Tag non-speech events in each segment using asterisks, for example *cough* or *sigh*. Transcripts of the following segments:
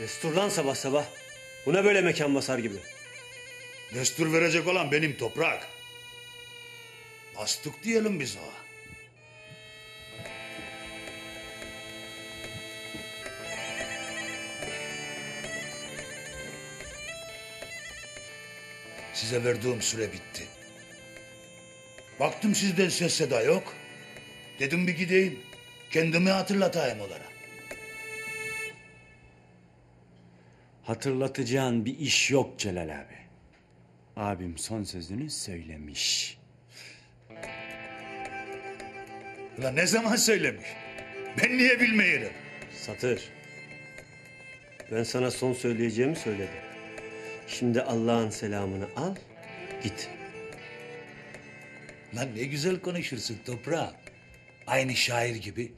Destur lan sabah sabah. Bu ne böyle mekan basar gibi? Destur verecek olan benim toprak. Bastık diyelim biz o. Size verdiğim süre bitti. Baktım sizden ses seda yok. Dedim bir gideyim. Kendimi hatırlatayım onlara. Hatırlatacağın bir iş yok Celal abi. Abim son sözünü söylemiş. Ulan ne zaman söylemiş? Ben niye bilmeyelim? Satır. Ben sana son söyleyeceğimi söyledim. Şimdi Allah'ın selamını al, git. Lan ne güzel konuşursun toprağım. Aynı şair gibi.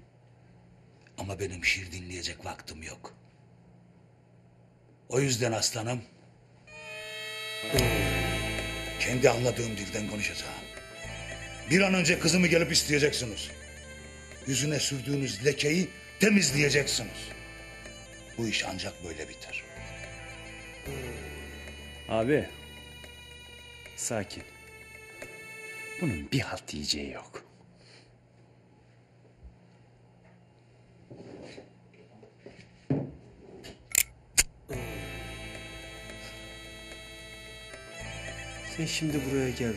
Ama benim şiir dinleyecek vaktim yok. O yüzden aslanım... ...kendi anladığım dilden konuşacağım. Bir an önce kızımı gelip isteyeceksiniz. Yüzüne sürdüğünüz lekeyi temizleyeceksiniz. Bu iş ancak böyle biter. Abi. Sakin. Bunun bir halt yiyeceği yok. Sen şimdi buraya geldin.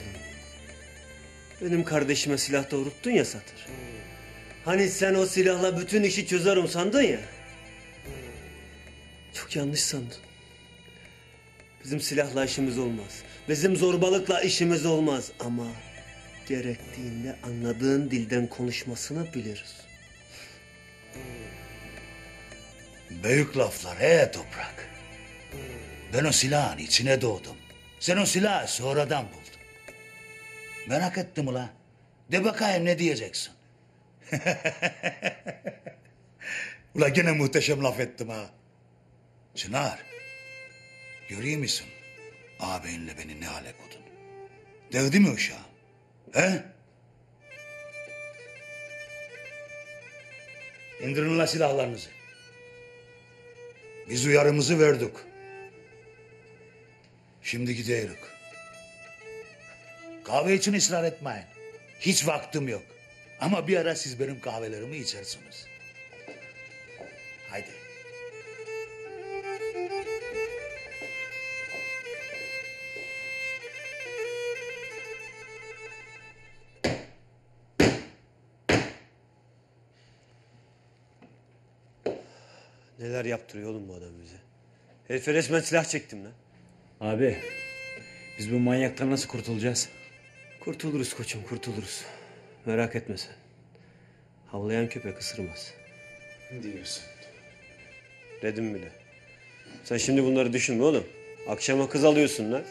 Benim kardeşime silah doğrulttun ya Satır. Hani sen o silahla bütün işi çözerim sandın ya. Çok yanlış sandın. Bizim silahla işimiz olmaz. Bizim zorbalıkla işimiz olmaz ama gerektiğinde anladığın dilden konuşmasını biliriz. Büyük laflar he toprak. Ben o silahın içine doğdum. Sen o silahı sonradan buldun. Merak ettim ula. De bakayım ne diyeceksin? *laughs* ula gene muhteşem laf ettim ha. Çınar. Görüyor musun? Ağabeyinle beni ne hale koydun? Devdi mi uşağım? He? İndirin ula silahlarınızı. Biz uyarımızı verdik. Şimdi gidiyoruz. Kahve için ısrar etmeyin. Hiç vaktim yok. Ama bir ara siz benim kahvelerimi içersiniz. Haydi. Neler yaptırıyor oğlum bu adam bize. Herife resmen silah çektim lan. Abi. Biz bu manyaktan nasıl kurtulacağız? Kurtuluruz koçum kurtuluruz. Merak etme sen. Havlayan köpek ısırmaz. Diyorsun. Dedim bile. Sen şimdi bunları düşünme oğlum. Akşama kız alıyorsun lan.